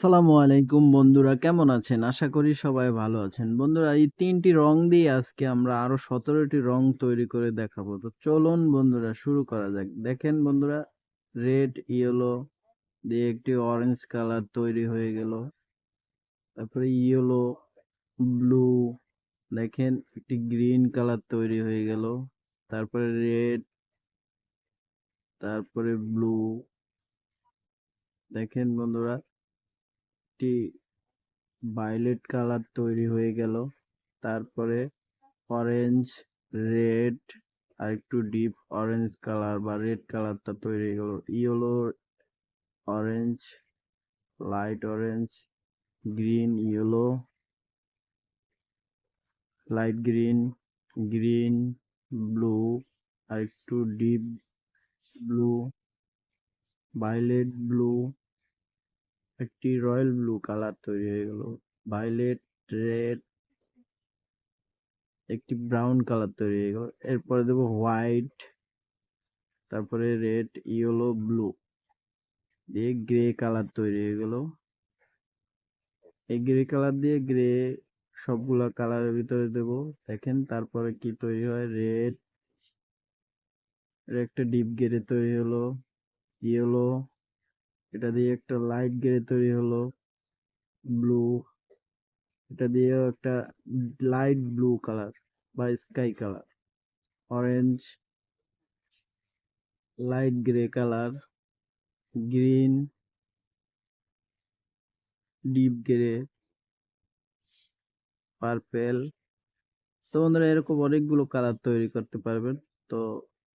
আসসালামু আলাইকুম বন্ধুরা, কেমন আছেন? আশা করি সবাই ভালো আছেন। বন্ধুরা, এই তিনটি রং দিয়ে আজকে আমরা আরও সতেরোটি রং তৈরি করে দেখাবো। তো চলুন বন্ধুরা, শুরু করা যাক। দেখেন বন্ধুরা, রেড, ইয়েলো দিয়ে একটি অরেঞ্জ কালার তৈরি হয়ে গেল। তারপরে ইয়েলো, ব্লু, দেখেন একটি গ্রিন কালার তৈরি হয়ে গেল। তারপরে রেড, তারপরে ব্লু, দেখেন বন্ধুরা একটি ভায়োলেট কালার তৈরি হয়ে গেল। তারপরে অরেঞ্জ রেড আর একটু ডিপ অরেঞ্জ কালার বা রেড কালারটা তৈরি হয়ে গেল। Yellow orange light orange green yellow light green green blue আর একটু ডিপ ব্লু ভায়োলেট ব্লু একটি রয়্যাল ব্লু কালার তৈরি হয়ে গেল। ভায়োলেট, রেড, একটি ব্রাউন কালার তৈরি হয়ে গেল। এরপরে দেবো হোয়াইট, তারপরে রেড, ইয়েলো, ব্লু দিয়ে গ্রে কালার তৈরি হয়ে গেল। এই গ্রে কালার দিয়ে গ্রে সবগুলা কালারের ভিতরে দেব। দেখেন তারপরে কি তৈরি হয়? রেড একটা ডিপ গ্রে তৈরি হলো, ইয়েলো এটা দিয়ে একটা লাইট গ্রে তৈরি হলো ব্লু এটা দিয়ে একটা লাইট ব্লু কালার বা sky colour orange light grey colour green deep grey purple তো বন্ধুরা, এরকম অনেকগুলো কালার তৈরি করতে পারবেন। তো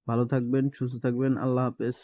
ভালো থাকবেন, সুস্থ থাকবেন, আল্লাহ হাফেজ।